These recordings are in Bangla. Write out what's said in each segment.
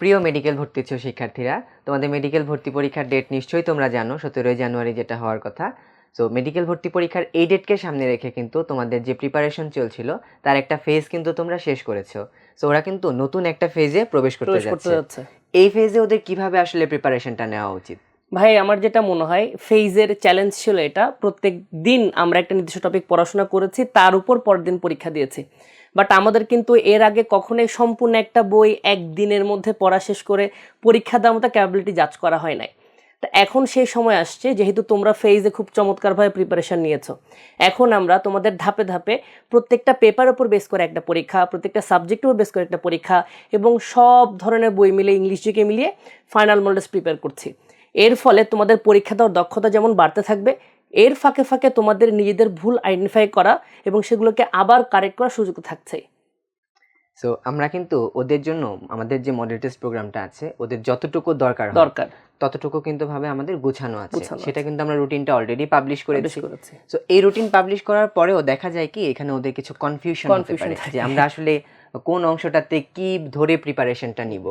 প্রিয় মেডিকেল ভর্তি ইচ্ছুক শিক্ষার্থীরা তোমাদের মেডিকেল ভর্তি পরীক্ষার ডেট নিশ্চয়ই তোমরা জানো সতেরোই জানুয়ারি যেটা হওয়ার কথা। সো মেডিকেল ভর্তি পরীক্ষার এই ডেটকে সামনে রেখে কিন্তু তোমাদের যে প্রিপারেশন চলছিল তার একটা ফেজ কিন্তু তোমরা শেষ করেছ। সো ওরা কিন্তু নতুন একটা ফেজে প্রবেশ করতে যাচ্ছে। এই ফেজে ওদের কীভাবে আসলে প্রিপারেশনটা নেওয়া উচিত? ভাই আমার যেটা মনে হয় ফেজের চ্যালেঞ্জ ছিল এটা প্রত্যেক দিন আমরা একটা নির্দিষ্ট টপিক পড়াশোনা করেছি তার উপর পরের দিন পরীক্ষা দিয়েছি। বাট আমাদের কিন্তু এর আগে কখনোই সম্পূর্ণ একটা বই একদিনের মধ্যে পড়া শেষ করে পরীক্ষা দেওয়ার মতো ক্যাপাবিলিটি জাজ করা হয় নাই। তা এখন সেই সময় আসছে, যেহেতু তোমরা ফেজে খুব চমৎকারভাবে প্রিপারেশন নিয়েছো। এখন আমরা তোমাদের ধাপে ধাপে প্রত্যেকটা পেপার ওপর বেস করে একটা পরীক্ষা, প্রত্যেকটা সাবজেক্টের উপর বেস করে একটা পরীক্ষা এবং সব ধরনের বই মিলে ইংলিশ জিকে মিলিয়ে ফাইনাল মডেলস প্রিপেয়ার করছি। এর ফলে তোমাদের পরীক্ষা দেওয়ার দক্ষতা যেমন বাড়তে থাকবে এর ফাঁকে ফাঁকে তোমাদের নিজেদের ভুল আইডেন্টিফাই করা এবং সেগুলোকে আবার কারেক্ট করার সুযোগ থাকছে। সো আমরা কিন্তু ওদের জন্য আমাদের যে মডেল টেস্ট প্রোগ্রামটা আছে ওদের যতটুকু দরকার দরকার। ততটুকু কিন্তু ভাবে আমাদের গোছানো আছে। সেটা কিন্তু আমরা রুটিনটা অলরেডি পাবলিশ করেছি। করেছে। সো এই রুটিন পাবলিশ করার পরেও দেখা যায় কি এখানে ওদের কিছু কনফিউশন হতে পারে। যে আমরা আসলে কোন অংশটাতে কি ধরে প্রিপারেশনটা নিব।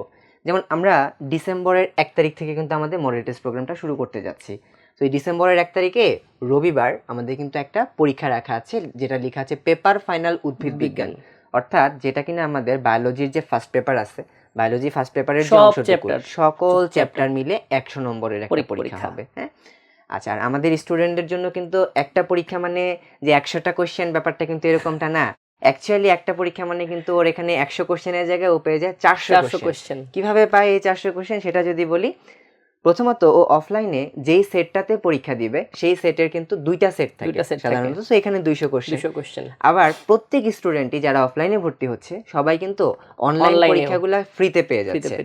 যেমন আমরা ডিসেম্বরের এক তারিখ থেকে কিন্তু আমাদের মডেল টেস্ট প্রোগ্রামটা শুরু করতে যাচ্ছি। তো এই ডিসেম্বরের এক তারিখে রবিবার আমাদের কিন্তু একটা পরীক্ষা রাখা আছে যেটা লেখা আছে পেপার ফাইনাল উদ্ভিদ বিজ্ঞান। অর্থাৎ যেটা কিনা আমাদের বায়োলজির যে ফার্স্ট পেপার আছে বায়োলজি ফার্স্ট পেপারের সকল চ্যাপ্টার মিলে একশো নম্বরের একটা পরীক্ষা। হবে হ্যাঁ? আচ্ছা আর আমাদের স্টুডেন্টদের জন্য কিন্তু একটা পরীক্ষা মানে যে একশোটা কোশ্চেন ব্যাপারটা কিন্তু এরকমটা না। অ্যাকচুয়ালি একটা পরীক্ষা মানে কিন্তু ওর এখানে একশো কোশ্চেনের জায়গায় ও পেয়ে যায় চারশো কোশ্চেন কোয়েশ্চেন কীভাবে পায় এই চারশো কোশ্চেন সেটা যদি বলি প্রথমত ও অফলাইনে যেই সেটটাতে পরীক্ষা দিবে সেই সেটের কিন্তু দুইটা সেট থাকে সাধারণত। তো এখানে দুইশো কোশ্চেন আবার প্রত্যেক স্টুডেন্টই যারা অফলাইনে ভর্তি হচ্ছে সবাই কিন্তু অনলাইন। পরীক্ষাগুলো ফ্রিতে পেয়ে যাচ্ছে।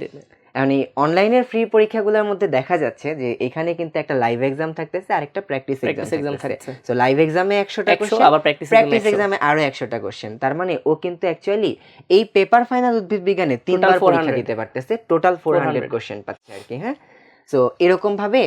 মানে অনলাইনের ফ্রি পরীক্ষাগুলোর মধ্যে দেখা যাচ্ছে যে এখানে কিন্তু একটা লাইভ এক্সাম থাকতেছে আর একটা প্র্যাকটিস এক্সাম থাকছে সো লাইভ এক্সামে একশোটা একশো কোশ্চেন আবার প্র্যাকটিস এক্সামে আরও একশোটা কোশ্চেন তার মানে ও কিন্তু অ্যাকচুয়ালি এই পেপার ফাইনাল উদ্ভিদ বিজ্ঞানে তিনবার পরীক্ষা দিতে পারতেছে টোটাল ফোর হান্ড্রেড 400 কোশ্চেন পাচ্ছে আর কি হ্যাঁ? সো এরকম ভাবে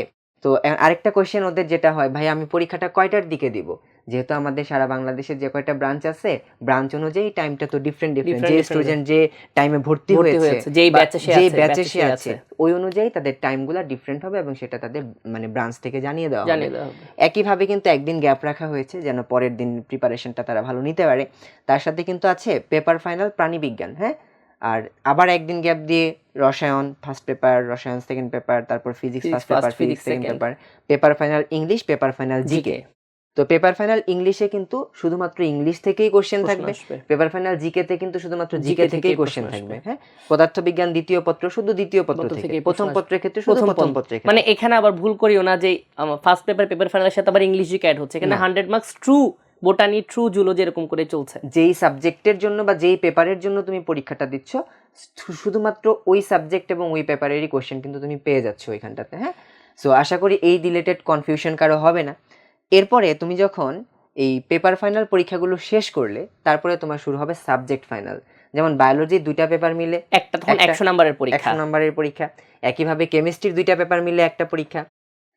তো আরেকটা কোয়েশ্চেন ওদের যেটা হয় ভাই আমি পরীক্ষাটা কয়টার দিকে দিব? যেহেতু আমাদের সারা বাংলাদেশে যে কয়টা ব্রাঞ্চ আছে ব্রাঞ্চ অনুযায়ী টাইমটা তো ডিফারেন্ট ডিফারেন্ট যে স্টুডেন্ট যে টাইমে ভর্তি হয়েছে যেই বা batch এ সে যেই ব্যাচে সে আছে। ওই অনুযায়ী তাদের টাইমগুলো ডিফারেন্ট হবে এবং সেটা তাদের মানে ব্রাঞ্চ থেকে জানিয়ে দেওয়া হবে। জানিয়ে দেওয়া হবে। একইভাবে কিন্তু একদিন গ্যাপ রাখা হয়েছে যেন পরের দিন প্রিপারেশনটা তারা ভালো নিতে পারে। তার সাথে কিন্তু আছে পেপার ফাইনাল প্রাণীবিজ্ঞান হ্যাঁ? আর আবার একদিন গ্যাপ দিয়ে রসায়ন ফার্স্ট পেপার রসায়ন সেকেন্ড পেপার তারপর physics first paper physics second paper paper final English paper final GK তো পেপার ফাইনাল ইংলিশে কিন্তু শুধুমাত্র ইংলিশ থেকেই কোশ্চেন থাকবে। পেপার ফাইনাল জিকে তে কিন্তু শুধুমাত্র জিকে থেকেই কোশ্চেন থাকবে। হ্যাঁ? পদার্থবিজ্ঞান দ্বিতীয় পত্র শুধু দ্বিতীয় পত্র থেকে প্রথম পত্রের ক্ষেত্রে শুধু প্রথম পত্রের মানে এখানে আবার ভুল করিও না যে ফার্স্ট পেপার পেপার ফাইনালের সাথে আবার ইংলিশ জিকে অ্যাড হচ্ছে। এখানে। Hundred marks true botany true zoology এরকম করে চলছে। যেই সাবজেক্টের জন্য বা যেই পেপারের জন্য তুমি পরীক্ষাটা দিচ্ছ শুধুমাত্র ওই সাবজেক্ট এবং ওই পেপারেরই কোশ্চেন কিন্তু তুমি পেয়ে যাচ্ছ ওইখানটাতে হ্যাঁ? সো আশা করি এই রিলেটেড কনফিউশন কারও হবে না। এরপরে তুমি যখন এই পেপার ফাইনাল পরীক্ষাগুলো শেষ করলে তারপরে তোমার শুরু হবে সাবজেক্ট ফাইনাল যেমন বায়োলজির দুইটা পেপার মিলে একটা তখন একটা- একশো নাম্বারের পরীক্ষা। একশো নম্বরের পরীক্ষা। একইভাবে কেমিস্ট্রির দুইটা পেপার মিলে একটা পরীক্ষা।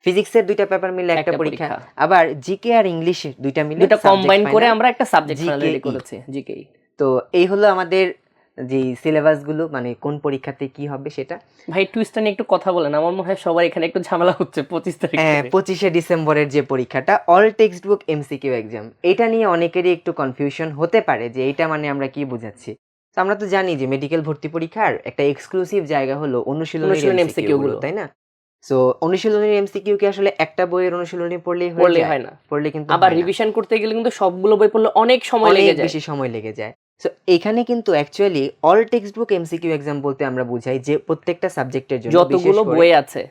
ফিজিক্সের দুইটা পেপার মিলে একটা পরীক্ষা। আবার জিকে আর ইংলিশ দুইটা মিলে দুটো কম্বাইন করে আমরা একটা সাবজেক্ট ফাইনাল করেছি জিকেই তো এই হলো আমাদের যে সিলেবাসগুলো মানে কোন পরীক্ষাতে কি হবে সেটা। ভাই টুইস্টটা নিয়ে একটু কথা বলেন আমার মনে হয় সবার এখানে একটু ঝামেলা হচ্ছে পঁচিশ তারিখ হ্যাঁ। পঁচিশে ডিসেম্বরের যে পরীক্ষাটা all text book MCQ exam এটা নিয়ে অনেকেরই একটু কনফিউশন হতে পারে যে এটা মানে আমরা কি বোঝাচ্ছি। তো আমরা তো জানি যে মেডিকেল ভর্তি পরীক্ষার একটা এক্সক্লুসিভ জায়গা হলো অনুশীলন এমসিকিউ গুলো। তাই না? সো অনুশীলনের এমসিকিউ কি আসলে একটা বইয়ের অনুশীলনী পড়লেই পড়লে? হয় না। পড়লে কিন্তু আবার রিভিশন করতে গেলে কিন্তু সবগুলো বই পড়লে অনেক সময় লেগে যায়। বেশি সময় লেগে যায়। সো এখানে কিন্তু actually all text book MCQ exam বলতে আমরা বুঝাই যে প্রত্যেকটা সাবজেক্টের জন্য যতগুলো বই আছে।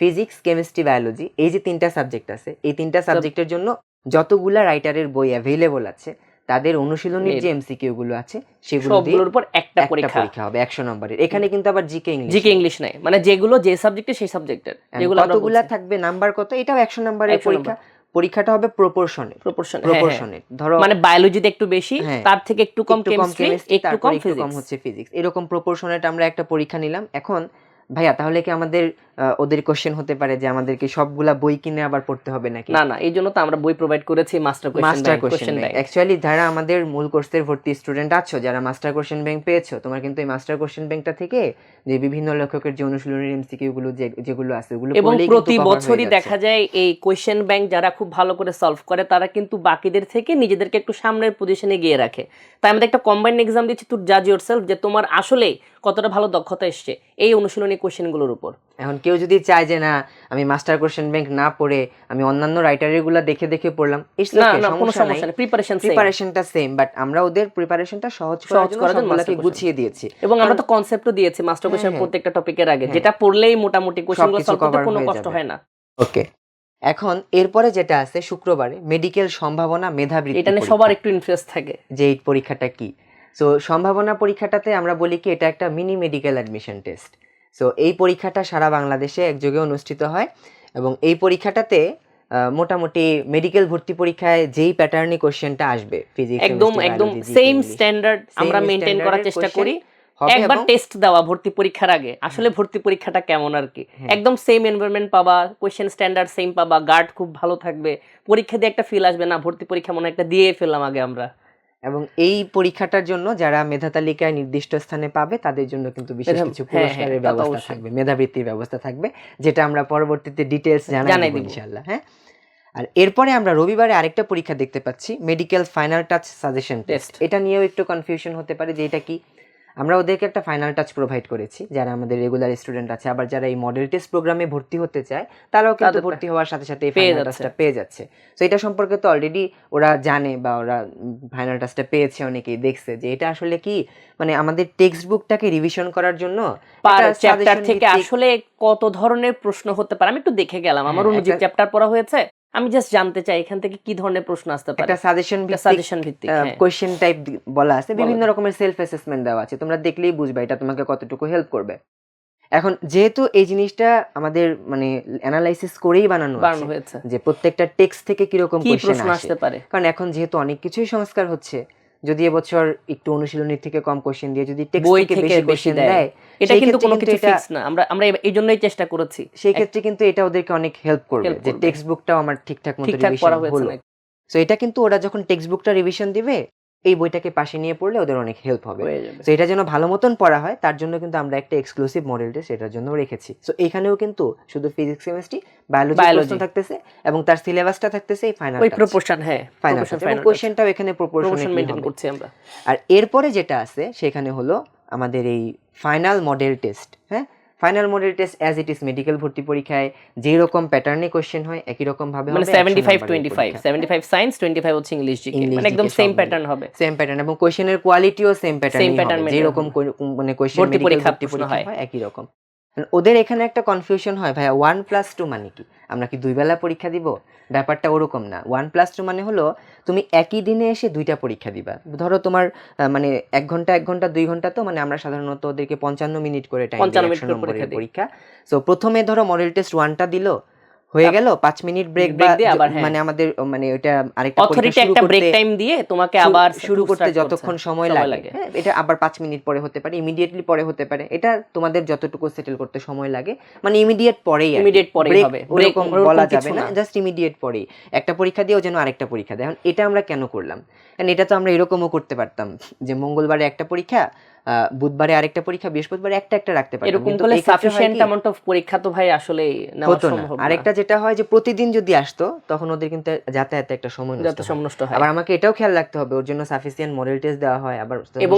ফিজিক্স কেমিস্ট্রি বায়োলজি এই যে তিনটা সাবজেক্ট আছে এই তিনটা সাবজেক্টের জন্য যতগুলা রাইটারের বই অ্যাভেলেবল আছে তাদের অনুশীলনীর যে এমসিকিউ গুলো আছে সেগুলো দিয়ে উপর একটা পরীক্ষা। পরীক্ষা হবে একশো নম্বরের। এখানে কিন্তু আবার জিকে ইংলিশ জিকে ইংলিশ নাই। মানে যেগুলো যে সাবজেক্টে সেই সাবজেক্টের যেগুলো কতগুলা থাকবে নাম্বার কত এটাও একশো নম্বরের পরীক্ষা। পরীক্ষাটা হবে প্রপোর্শনে প্রপোর্শন প্রপোর্শনে ধরো মানে বায়োলজিতে একটু বেশি হ্যাঁ। তার থেকে একটু কম কেমিস্ট্রি একটু কম ফিজিক্স হচ্ছে ফিজিক্স এরকম প্রপোর্শনেট আমরা একটা পরীক্ষা নিলাম। এখন ভাইয়া তাহলে কি আমাদের ওদের কোশ্চেন হতে পারে যে আমাদেরকে সবগুলা বই কিনে আবার পড়তে হবে নাকি? না না এই জন্য তো আমরা বই প্রোভাইড করেছি master question master question question bank actually যারা আমাদের মূল কোর্সের ভর্তি স্টুডেন্ট আছো যারা মাস্টার কোশ্চেন ব্যাংক পেয়েছ তোমার কিন্তু এই মাস্টার কোশ্চেন ব্যাংকটা থেকে যে বিভিন্ন লেখকের যে অনুশীলনের এমসিকিউ গুলো যেগুলো আছে ওগুলো এবং প্রতি বছরই দেখা যায় এই কোয়েশ্চেন ব্যাংক যারা খুব ভালো করে সলভ করে তারা কিন্তু বাকিদের থেকে নিজেদেরকে একটু সামনের পজিশনে গিয়ে রাখে। তাই আমাদের একটা কম্বাইন্ড এক্সাম দিচ্ছি তুই জাজ ইউর সেলফ যে তোমার আসলে কতটা ভালো দক্ষতা এসছে। এই অনুশীলনী কোশ্চেনগুলোর উপর। এখন কেউ যদি চায় যে না আমি মাস্টার কোশ্চেন ব্যাংক না পড়ে আমি অন্যান্য রাইটারেরগুলা দেখে দেখে পড়লাম প্রিপারেশন প্রিপারেশনটা সেম বাট আমরা ওদের প্রিপারেশনটা সহজ সহজ করার জন্য গুছিয়ে দিয়েছি। এবং আমরা তো কনসেপ্টও দিয়েছি মাস্টার হ্যাঁ, কোশ্চেন হ্যাঁ। প্রত্যেকটা টপিকের আগে। হ্যাঁ। যেটা পড়লেই মোটামুটি কোশ্চেনগুলো সলভ করতে কোনো কষ্ট হয় না। ওকে এখন এরপরে যেটা আছে শুক্রবারে মেডিকেল সম্ভাবনা মেধাবৃত্তি এটা নিয়ে সবার একটু ইন্টারেস্ট থাকে। যে এই পরীক্ষাটা কি? সো সম্ভাবনা পরীক্ষাটাতে আমরা বলি কি এটা একটা mini medical admission test so এই পরীক্ষাটা সারা বাংলাদেশে একযোগে অনুষ্ঠিত হয় এবং এই পরীক্ষাটাতে মোটামুটি মেডিকেল ভর্তি পরীক্ষায় যেই প্যাটার্নে কোশ্চেনটা আসবে ফিজিক্স একদম একদম সেম স্ট্যান্ডার্ড আমরা মেনটেন করার চেষ্টা করি। একবার টেস্ট দেওয়া ভর্তি পরীক্ষার আগে। আসলে ভর্তি পরীক্ষাটা কেমন আর কি? হ্যাঁ। একদম সেম এনভায়রনমেন্ট পাবা কোশ্চেন স্ট্যান্ডার্ড সেম পাবা গার্ড খুব ভালো থাকবে। পরীক্ষা দিয়ে একটা ফিল আসবে না ভর্তি পরীক্ষা মনে একটা দিয়ে ফেললাম আগে আমরা। এবং এই পরীক্ষাটার জন্য যারা মেধা তালিকায় নির্দিষ্ট স্থানে পাবে তাদের জন্য কিন্তু বিশেষ কিছু হ্যাঁ, হ্যাঁ, পুরস্কারের ব্যবস্থা থাকবে মেধাবৃত্তির ব্যবস্থা থাকবে যেটা আমরা পরবর্তীতে ডিটেলস জানাই। ইনশাআল্লাহ হ্যাঁ? আর এরপরে আমরা রবিবারে আরেকটা পরীক্ষা দেখতে পাচ্ছি medical final touch suggestion test এটা নিয়েও একটু কনফিউশন হতে পারে যে এটা কি আমরা ওদেরকে একটা ফাইনাল টাচ প্রোভাইড করেছি যারা আমাদের রেগুলার স্টুডেন্ট আছে আবার যারা এই মডেল টেস্ট প্রোগ্রামে ভর্তি হতে চায় তারাও কিন্তু ভর্তি হওয়ার সাথে সাথে এই ফাইনাল টাচটা পেয়ে যাচ্ছে। তো এটা সম্পর্কে তো অলরেডি ওরা জানে বা ওরা ফাইনাল টাচটা পেয়েছে অনেকেই দেখছে যে এটা আসলে কি? মানে আমাদের টেক্সট বুকটাকে রিভিশন করার জন্য পার চ্যাপ্টার থেকে আসলে কত ধরনের প্রশ্ন হতে পারে? আমি একটু দেখে গেলাম। আমার অনুযায়ী চ্যাপ্টার পড়া হয়েছে আমি জাস্ট জানতে চাই এখান থেকে কি ধরনের প্রশ্ন আসতে পারে? একটা সাজেশন ভিত্তিক সাজেশন ভিত্তিক কোশ্চেন কোয়েশ্চেন টাইপ বলা আছে। বিভিন্ন রকমের সেলফ অ্যাসেসমেন্ট দেওয়া আছে। তোমরা দেখলেই বুঝবে এটা তোমাকে কতটুকু হেল্প করবে। এখন যেহেতু এই জিনিসটা আমাদের মানে অ্যানালাইসিস করেই বানানো হয়েছে। যে প্রত্যেকটা টেক্সট থেকে কীরকম কি কোয়েশ্চেন প্রশ্ন আসতে পারে? কারণ এখন যেহেতু অনেক কিছুই সংস্কার হচ্ছে যদি এবছর একটু অনুশীলনীর থেকে কম কোশ্চেন দিয়ে যদি বই থেকে বেশি দেয়। এটা কিন্তু কোনো কিছু ফিক্স না আমরা আমরা এই জন্যই চেষ্টা করেছি সেই ক্ষেত্রে কিন্তু এটা ওদেরকে অনেক হেল্প করবে যে। টেক্সট বুকটাও আমার ঠিকঠাক মতো রিভিশন হলো সো এটা কিন্তু ওরা যখন টেক্সট বুকটা রিভিশন দিবে এই বইটাকে পাশে নিয়ে পড়লে ওদের অনেক হেল্প হবে। তো এটা যেন ভালো মতন পড়া হয় তার জন্য কিন্তু আমরা একটা এক্সক্লুসিভ মডেল টেস্ট এটার জন্য রেখেছি। সো এখানেও কিন্তু শুধু ফিজিক্স কেমিস্ট্রি বায়োলজি। থাকতেছে এবং তার সিলেবাসটা থাকতেছে এই ফাইনাল ওই প্রপোর্শন হ্যাঁ ফাইনাল কোশ্চেনটাও এখানে প্রপোর্শনাল মেনটেন করছি আমরা। আর এরপরে যেটা আছে সেখানে হলো আমাদের এই ফাইনাল মডেল টেস্ট হ্যাঁ? Final model test as it is medical ভর্তি পরীক্ষায় যেই রকম প্যাটার্নে কোশ্চেন হয় একই রকম ভাবে মানে seventy five twenty five seventy five science twenty five হচ্ছে ইংলিশ জিকে মানে একদম সেম প্যাটার্ন হবে। সেম প্যাটার্ন এবং কোশ্চেনের কোয়ালিটিও সেম প্যাটার্ন হবে। কো- মানে কোশ্চেন ভর্তি মেডিকেল পরীক্ষা হয়। হয় একই রকম। ওদের এখানে একটা কনফিউশন হয় ভাইয়া ওয়ান প্লাস টু মানে কি? আমরা কি দুই বেলা পরীক্ষা দিব? ব্যাপারটা ওরকম না। ওয়ান প্লাস টু মানে হলো তুমি একই দিনে এসে দুইটা পরীক্ষা দিবা। ধরো তোমার মানে এক ঘণ্টা এক ঘণ্টা দুই ঘণ্টা তো মানে আমরা সাধারণত ওদেরকে পঞ্চান্ন মিনিট করে টাইম 55 মিনিট একশো করে নম্বরের পরীক্ষা দিই। পরীক্ষা। সো প্রথমে ধরো মডেল টেস্ট ওয়ানটা দিলো হয়ে গেল পাঁচ মিনিট ব্রেক Break দিয়ে আবার হ্যাঁ। মানে আমাদের মানে ওইটা আরেকটা অথরিটি একটা ব্রেক টাইম দিয়ে তোমাকে আবার শুরু করতে যতক্ষণ সময় লাগে। হ্যাঁ, এটা আবার পাঁচ মিনিট পরে হতে পারে ইমিডিয়েটলি পরে হতে পারে এটা তোমাদের যতটুকু সেটেল করতে সময় লাগে মানে ইমিডিয়েট পরেই ইমিডিয়েট পরেই হবে। ওরকম বলা যাবে না। জাস্ট ইমিডিয়েট পরেই একটা পরীক্ষা দিয়েও যেন আরেকটা পরীক্ষা দেয় এখন এটা আমরা কেন করলাম কারণ এটা তো আমরা এরকমও করতে পারতাম যে মঙ্গলবারে একটা পরীক্ষা বুধবারে আরেকটা পরীক্ষা বৃহস্পতিবারে একটা একটা রাখতে পারতাম। এরকম হয় সাফিসিয়েন্ট অ্যামাউন্ট অফ পরীক্ষা তো ভাই আসলে নেওয়া সম্ভব না। আরেকটা যেটা হয় যে প্রতিদিন যদি আসতো তখন ওদের কিন্তু যাতায়াতে একটা সময় নষ্ট যত। সময় নষ্ট হয়। আবার আমাকে এটাও খেয়াল রাখতে হবে ওর জন্য সাফিসিয়েন্ট মডেল টেস্ট দেওয়া হয় আবার এবং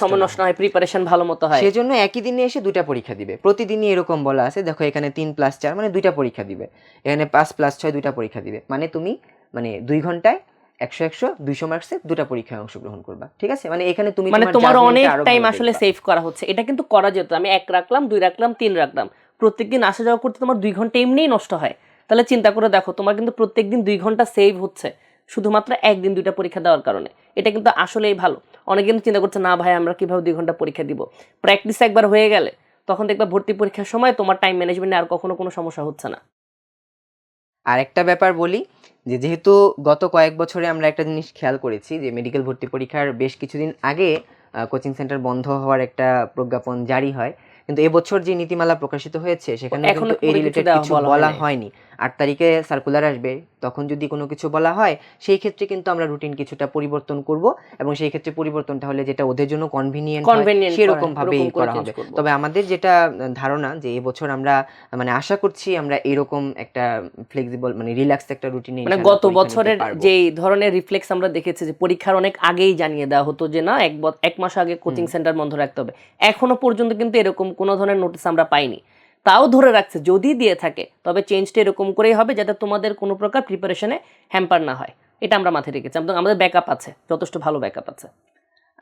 সময় নষ্ট হয় প্রিপারেশন ভালো মতো হয়। সেজন্য একই দিনে এসে দুইটা পরীক্ষা দিবে। প্রতিদিনই এরকম বলা আছে দেখো এখানে তিন প্লাস চার মানে দুইটা পরীক্ষা দিবে। এখানে পাঁচ প্লাস ছয় দুইটা পরীক্ষা দিবে। মানে তুমি মানে দুই ঘন্টায় একশো একশো দুইশো মার্কসে দুটা পরীক্ষায় অংশগ্রহণ করবা। ঠিক আছে? মানে এখানে তুমি মানে তোমার অনেক টাইম আসলে সেভ করা হচ্ছে। এটা কিন্তু করা যেত। আমি এক রাখলাম দুই রাখলাম তিন রাখলাম। প্রত্যেকদিন আসা যাওয়া করতে তোমার দুই ঘণ্টা এমনিই নষ্ট হয়। তাহলে চিন্তা করে দেখো তোমার কিন্তু প্রত্যেকদিন দুই ঘণ্টা সেভ হচ্ছে। শুধুমাত্র একদিন দুইটা পরীক্ষা দেওয়ার কারণে। এটা কিন্তু আসলেই ভালো। অনেকে কিন্তু চিন্তা করছে না ভাই আমরা কীভাবে দুই ঘণ্টা পরীক্ষা দিব? প্র্যাকটিস একবার হয়ে গেলে তখন দেখবা ভর্তি পরীক্ষার সময় তোমার টাইম ম্যানেজমেন্টে আর কখনো কোনো সমস্যা হচ্ছে না। আরেকটা ব্যাপার বলি যে যেহেতু গত কয়েক বছরে আমরা একটা জিনিস খেয়াল করেছি যে মেডিকেল ভর্তি পরীক্ষার বেশ কিছুদিন আগে কোচিং সেন্টার বন্ধ হওয়ার একটা প্রজ্ঞাপন জারি হয় কিন্তু এবছর যে নীতিমালা প্রকাশিত হয়েছে সেখানে এখনও কিন্তু এই রিলেটেড কিছু বলা হয়নি। আট তারিখে সার্কুলার আসবে তখন যদি কোনো কিছু বলা হয় সেই ক্ষেত্রে কিন্তু আমরা রুটিন কিছুটা পরিবর্তন করব এবং সেই ক্ষেত্রে পরিবর্তনটা হলে যেটা ওদের জন্য কনভিনিয়েন্ট সেরকম ওরকম করে হবে। তবে আমাদের যেটা ধারণা যে এবছর আমরা মানে আশা করছি আমরা এরকম একটা ফ্লেক্সিবল মানে রিল্যাক্স একটা রুটিনে মানে গত বছরের যেই ধরনের রিফ্লেক্স আমরা দেখেছি যে পরীক্ষার অনেক আগেই জানিয়ে দেওয়া হতো যে না এক এক মাস আগে কোচিং সেন্টার বন্ধ রাখতে হবে। এখনও পর্যন্ত কিন্তু এরকম কোনো ধরনের নোটিশ আমরা পাইনি। তাও ধরে রাখছে, যদি দিয়ে থাকে, তবে চেঞ্জটা এরকম করেই হবে যাতে তোমাদের কোনো প্রকার প্রিপারেশনে হ্যাম্পার না হয়। এটা আমরা মাথায় রেখেছি। একদম আমাদের ব্যাকআপ আছে, যথেষ্ট ভালো ব্যাকআপ আছে।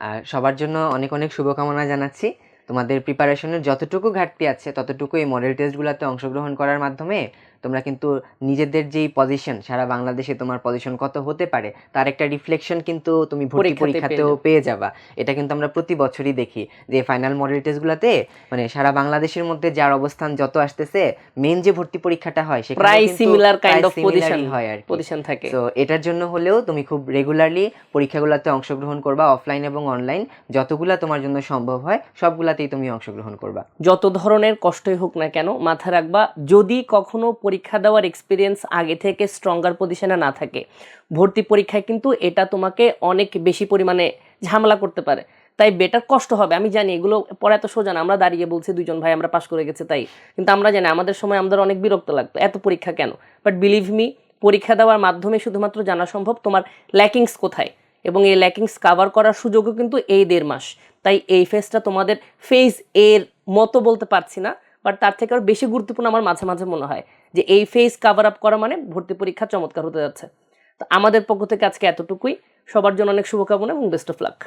আর সবার জন্য অনেক অনেক শুভকামনা জানাচ্ছি। তোমাদের প্রিপারেশনের যতটুকু ঘাটতি আছে ততটুকু এই মডেল টেস্টগুলোতে অংশগ্রহণ করার মাধ্যমে তোমরা কিন্তু নিজেদের যেই পজিশন সারা বাংলাদেশে তোমার পজিশন কত হতে পারে তার একটা রিফ্লেকশন কিন্তু তুমি ভর্তি পরীক্ষাতেও পেয়ে যাবা। এটা কিন্তু আমরা প্রতি বছরই দেখি যে ফাইনাল মডেল টেস্টগুলোতে মানে সারা বাংলাদেশের মধ্যে যার অবস্থান যত আসতেছে মেন যে ভর্তি পরীক্ষাটা হয় সেখানে প্রায় সিমিলার কাইন্ড অফ পজিশন হয় আর পজিশন থাকে। তো এটার জন্য হলেও তুমি খুব রেগুলারলি পরীক্ষাগুলোতে অংশগ্রহণ করবা অফলাইন এবং অনলাইন যতগুলা তোমার জন্য সম্ভব হয় সবগুলাতেই তুমি অংশগ্রহণ করবা। যত ধরনের কষ্টই হোক না কেন মাথায় রাখবা যদি কখনো পরীক্ষা দেওয়ার এক্সপিরিয়েন্স আগে থেকে স্ট্রঙ্গার পজিশনে না থাকে। ভর্তি পরীক্ষায় কিন্তু এটা তোমাকে অনেক বেশি পরিমাণে ঝামেলা করতে পারে। তাই বেটার কষ্ট হবে। আমি জানি এগুলো পরে এত সোজা না। আমরা দাঁড়িয়ে বলছি দুজন ভাই আমরা পাশ করে গেছে, তাই। কিন্তু আমরা জানি আমাদের সময় আমাদের অনেক বিরক্ত লাগতো। এত পরীক্ষা কেন? বাট বিলিভ মি পরীক্ষা দেওয়ার মাধ্যমে শুধুমাত্র জানা সম্ভব তোমার ল্যাকিংস কোথায়? এবং এই ল্যাকিংস কাভার করার সুযোগও কিন্তু এই দেড় মাস। তাই এই ফেজটা তোমাদের ফেজের মতো বলতে পারছি না। বাট তার থেকে আরও বেশি গুরুত্বপূর্ণ আমার মাঝে মাঝে মনে হয় যে এই ফেস কাভার আপ করা মানে ভর্তি পরীক্ষা চমৎকার হতে যাচ্ছে। তো আমাদের পক্ষ থেকে আজকে এতটুকুই। সবার জন্য অনেক শুভকামনা এবং বেস্ট অফ লাক